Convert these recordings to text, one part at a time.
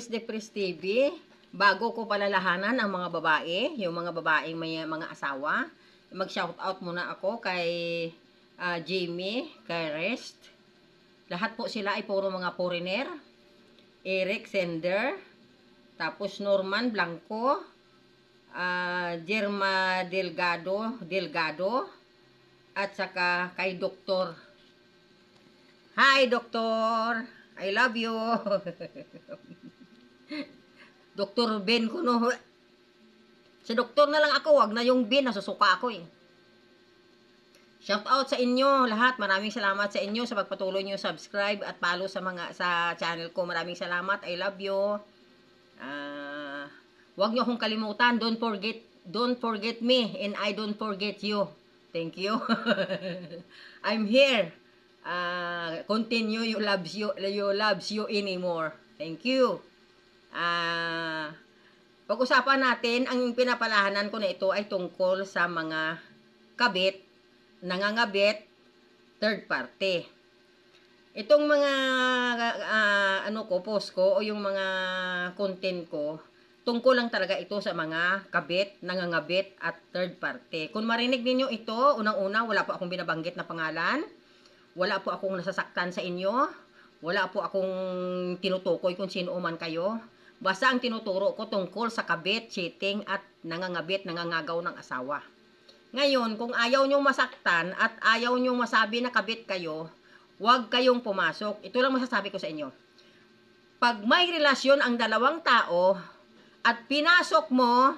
Miss Depres TV. Bago ko palalahanan ang mga babae, yung mga babaeng may mga asawa, mag-shoutout muna ako kay ah, Jamie, kay Rest. Lahat po sila ay puro mga foreigner. Eric Sender, tapos Norman Blanco, ah, Jerma Delgado, Delgado, at saka kay Doktor. Hi, Doktor! I love you! Doktor Ben ko no. Si doktor na lang ako, wag na yung Ben, nasusuka ako eh. Shout out sa inyo lahat. Maraming salamat sa inyo sa pagpatuloy niyo subscribe at follow sa mga sa channel ko. Maraming salamat. I love you. Ah, wag niyo akong kalimutan. Don't forget don't forget me and I don't forget you. Thank you. I'm here. Ah, continue you loves you you loves you anymore. Thank you. Ah, pag-usapan natin ang pinapalahanan ko na ito ay tungkol sa mga kabit, nangangabit, third party. Itong mga ah, ano ko, post ko o yung mga content ko, tungkol lang talaga ito sa mga kabit, nangangabit at third party. Kung marinig ninyo ito, unang-una wala po akong binabanggit na pangalan. Wala po akong nasasaktan sa inyo. Wala po akong tinutukoy kung sino man kayo. Basta ang tinuturo ko tungkol sa kabit, cheating at nangangabit, nangangagaw ng asawa. Ngayon, kung ayaw nyo masaktan at ayaw nyo masabi na kabit kayo, huwag kayong pumasok. Ito lang masasabi ko sa inyo. Pag may relasyon ang dalawang tao at pinasok mo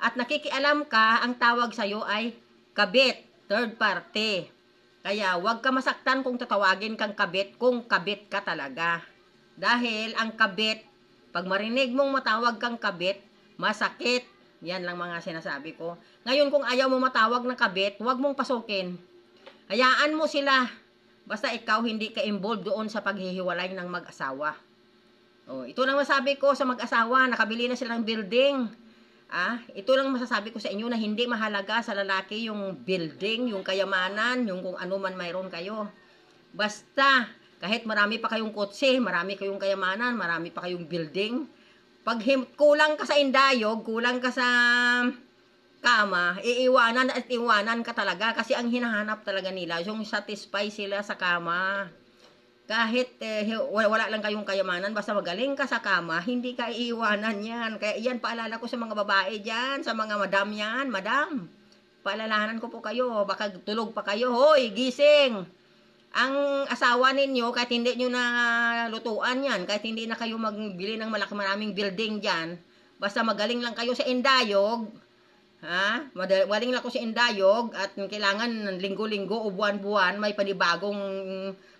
at nakikialam ka, ang tawag sa'yo ay kabit, third party. Kaya huwag ka masaktan kung tatawagin kang kabit kung kabit ka talaga. Dahil ang kabit, pag marinig mong matawag kang kabit, masakit. Yan lang mga sinasabi ko. Ngayon kung ayaw mo matawag na kabit, huwag mong pasukin. Hayaan mo sila. Basta ikaw hindi ka involved doon sa paghihiwalay ng mag-asawa. Oh, ito lang masabi ko sa mag-asawa, nakabili na sila ng building. Ah, ito lang masasabi ko sa inyo na hindi mahalaga sa lalaki yung building, yung kayamanan, yung kung ano man mayroon kayo. Basta, kahit marami pa kayong kotse, marami kayong kayamanan, marami pa kayong building, pag kulang ka sa indayog, kulang ka sa kama, iiwanan at iwanan ka talaga kasi ang hinahanap talaga nila, yung satisfy sila sa kama. Kahit eh, wala lang kayong kayamanan, basta magaling ka sa kama, hindi ka iiwanan yan. Kaya yan, paalala ko sa mga babae dyan, sa mga madam yan, madam. Paalalahanan ko po kayo, baka tulog pa kayo, hoy, gising! Ang asawa ninyo, kahit hindi nyo na lutuan yan, kahit hindi na kayo magbili ng malaki maraming building dyan, basta magaling lang kayo sa indayog, Ha? Waling lang ko sa indayog at kailangan ng linggo-linggo o buwan-buwan may panibagong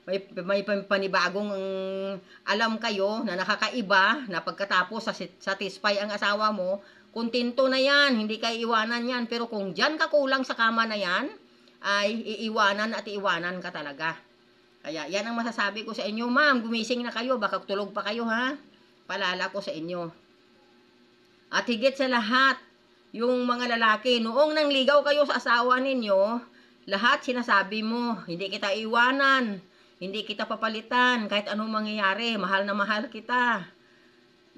may, may pan- panibagong mm, alam kayo na nakakaiba na pagkatapos sa satisfy ang asawa mo, kontento na yan, hindi ka iiwanan yan. Pero kung dyan ka kulang sa kama na yan, ay iiwanan at iiwanan ka talaga. Kaya yan ang masasabi ko sa inyo, ma'am, gumising na kayo, baka tulog pa kayo ha. Palala ko sa inyo. At higit sa lahat, yung mga lalaki, noong nangligaw kayo sa asawa ninyo, lahat sinasabi mo, hindi kita iwanan, hindi kita papalitan, kahit anong mangyayari, mahal na mahal kita.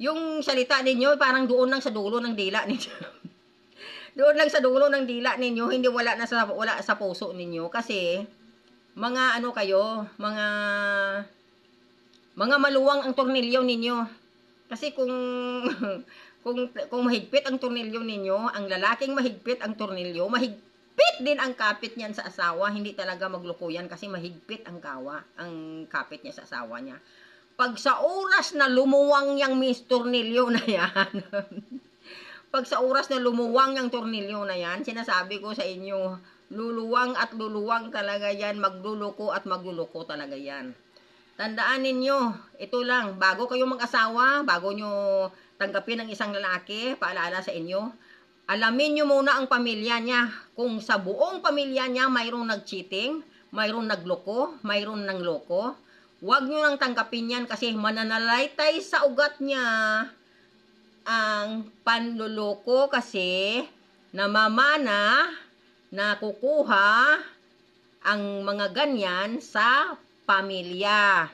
Yung salita ninyo, parang doon lang sa dulo ng dila ninyo. doon lang sa dulo ng dila ninyo, hindi wala na sa, wala sa puso ninyo. Kasi, mga ano kayo, mga, mga maluwang ang tornilyo ninyo. Kasi kung kung kung mahigpit ang tornilyo ninyo, ang lalaking mahigpit ang tornilyo, mahigpit din ang kapit niyan sa asawa, hindi talaga magloko yan kasi mahigpit ang kawa, ang kapit niya sa asawa niya. Pag sa oras na lumuwang yang mis tornilyo na yan, pag sa oras na lumuwang yung tornilyo na yan, sinasabi ko sa inyo, luluwang at luluwang talaga yan, magluluko at magluluko talaga yan. Tandaan ninyo, ito lang, bago kayo mag-asawa, bago nyo tanggapin ang isang lalaki, paalala sa inyo, alamin nyo muna ang pamilya niya. Kung sa buong pamilya niya mayroong nag-cheating, mayroong nagloko, mayroong nang loko, huwag nyo nang tanggapin yan kasi mananalaytay sa ugat niya ang panluloko kasi namamana na kukuha ang mga ganyan sa pamilya.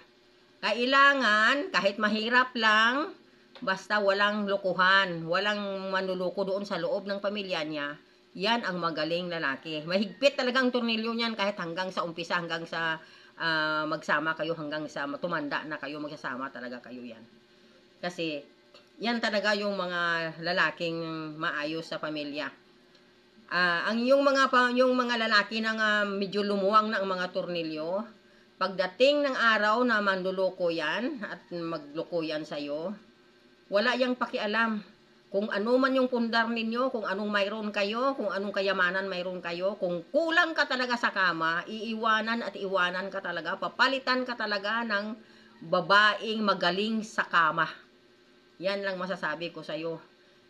Kailangan, kahit mahirap lang, Basta walang lokohan, walang manluloko doon sa loob ng pamilya niya, yan ang magaling lalaki. Mahigpit talagang tornilyo niyan kahit hanggang sa umpisa, hanggang sa ah, magsama kayo, hanggang sa tumanda na kayo, magsasama talaga kayo yan. Kasi, yan talaga yung mga lalaking maayos sa pamilya. Ah, ang yung mga yung mga lalaki na nga medyo lumuwang ang mga tornilyo, pagdating ng araw na manluloko yan at magloko yan sa'yo, wala yang pakialam kung ano man yung pundar ninyo, kung anong mayroon kayo, kung anong kayamanan mayroon kayo, kung kulang ka talaga sa kama, iiwanan at iwanan ka talaga, papalitan ka talaga ng babaeng magaling sa kama. Yan lang masasabi ko sa'yo.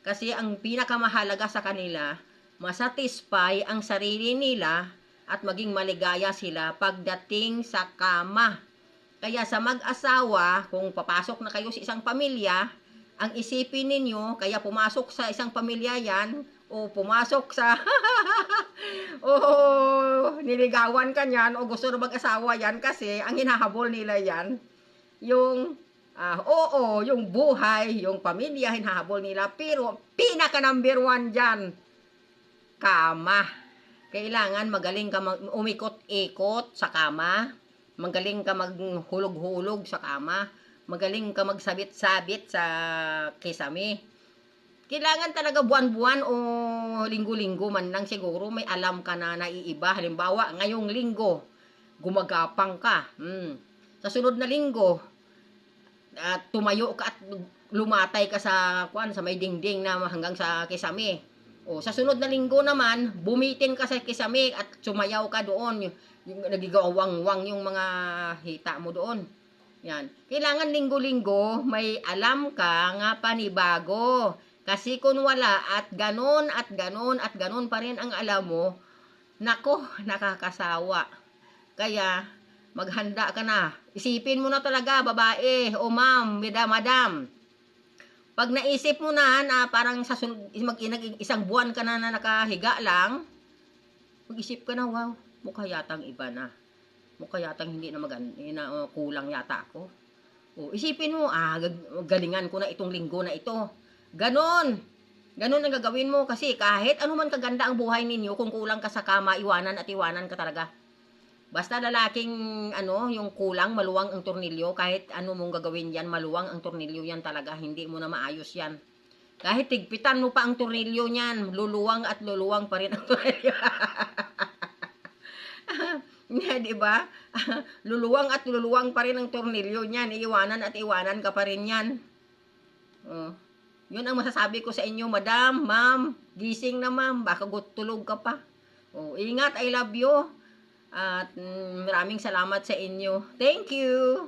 Kasi ang pinakamahalaga sa kanila, masatisfy ang sarili nila at maging maligaya sila pagdating sa kama. Kaya sa mag-asawa, kung papasok na kayo sa isang pamilya, ang isipin ninyo, kaya pumasok sa isang pamilya yan, o pumasok sa, o niligawan ka niyan, o gusto na mag-asawa yan, kasi ang hinahabol nila yan, yung, ah, oo, yung buhay, yung pamilya, hinahabol nila, pero pinaka number one dyan, kama. Kailangan magaling ka umikot-ikot sa kama, magaling ka maghulog-hulog sa kama, magaling ka magsabit-sabit sa kisame. Kailangan talaga buwan-buwan o linggo-linggo man lang siguro may alam ka na naiiba. Halimbawa, ngayong linggo, gumagapang ka. Hmm. Sa sunod na linggo, at tumayo ka at lumatay ka sa kwan sa may dingding na hanggang sa kisame. O sa sunod na linggo naman, bumitin ka sa kisame at sumayaw ka doon. Yung, yung nagigawang-wang yung mga hita mo doon. Yan. Kailangan linggo-linggo may alam ka nga panibago. Kasi kung wala at ganon at ganon at ganon pa rin ang alam mo, nako, nakakasawa. Kaya, maghanda ka na. Isipin mo na talaga, babae, o ma'am, madam, madam. Pag naisip mo na na parang sa sunod, mag, isang buwan ka na na nakahiga lang, mag-isip ka na, wow, mukha yatang iba na. Mukha yatang hindi na maganda, uh, kulang yata ako. O, isipin mo, ah, galingan ko na itong linggo na ito. Ganon. Ganon ang gagawin mo kasi kahit ano man kaganda ang buhay ninyo, kung kulang ka sa kama, iwanan at iwanan ka talaga. Basta lalaking ano, yung kulang, maluwang ang tornilyo, kahit ano mong gagawin yan, maluwang ang tornilyo yan talaga, hindi mo na maayos yan. Kahit tigpitan mo pa ang tornilyo niyan, luluwang at luluwang pa rin ang tornilyo. Nga, di ba? luluwang at luluwang pa rin ang tornilyo niyan, iiwanan at iwanan ka pa rin yan. Oh. Yun ang masasabi ko sa inyo, madam, ma'am, gising na ma'am, baka tulog ka pa. Oh, ingat, I love you. At mm, maraming salamat sa inyo. Thank you.